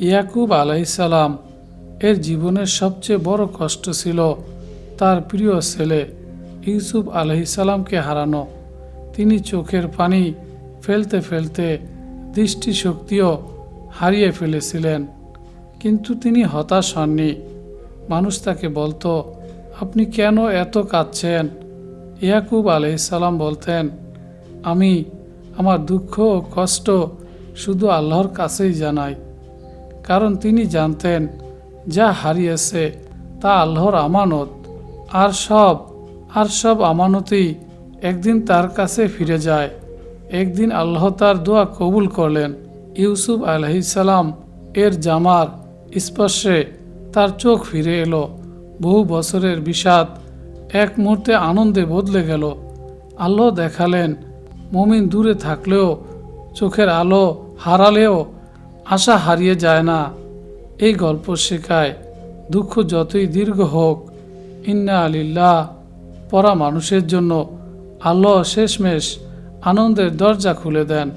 ইয়াকুব আলাইসালাম এর জীবনের সবচেয়ে বড় কষ্ট ছিল তার প্রিয় ছেলে ইউসুফ আলহিসাল্লামকে হারানো। তিনি চোখের পানি ফেলতে ফেলতে দৃষ্টিশক্তিও হারিয়ে ফেলেছিলেন। কিন্তু তিনি হতাশ হননি। মানুষ তাকে বলতো, আপনি কেন এত কাঁদছেন? ইয়াকুব আলহিসাল্লাম বলতেন, আমি, আমার দুঃখ ও কষ্ট শুধু আল্লাহর কাছেই জানাই। কারণ তিনি জানতেন, যা হারিয়েছে তা আল্লাহর আমানত। আর সব আর সব আমানতই একদিন তার কাছে ফিরে যায়। একদিন আল্লাহ তার দোয়া কবুল করলেন। ইউসুফ আলহিসাল্লাম এর জামার স্পর্শে তার চোখ ফিরে এলো। বহু বছরের বিষাদ এক মুহূর্তে আনন্দে বদলে গেল। আল্লাহ দেখালেন, মমিন দূরে থাকলেও চোখের আলো হারালেও আশা হারিয়ে যায় না। এই গল্প শেখায় দুঃখ যতই দীর্ঘ হোক, ইন্না আলিল্লাহ পরা মানুষের জন্য আল্লাহ শেষমেশ আনন্দের দরজা খুলে দেন।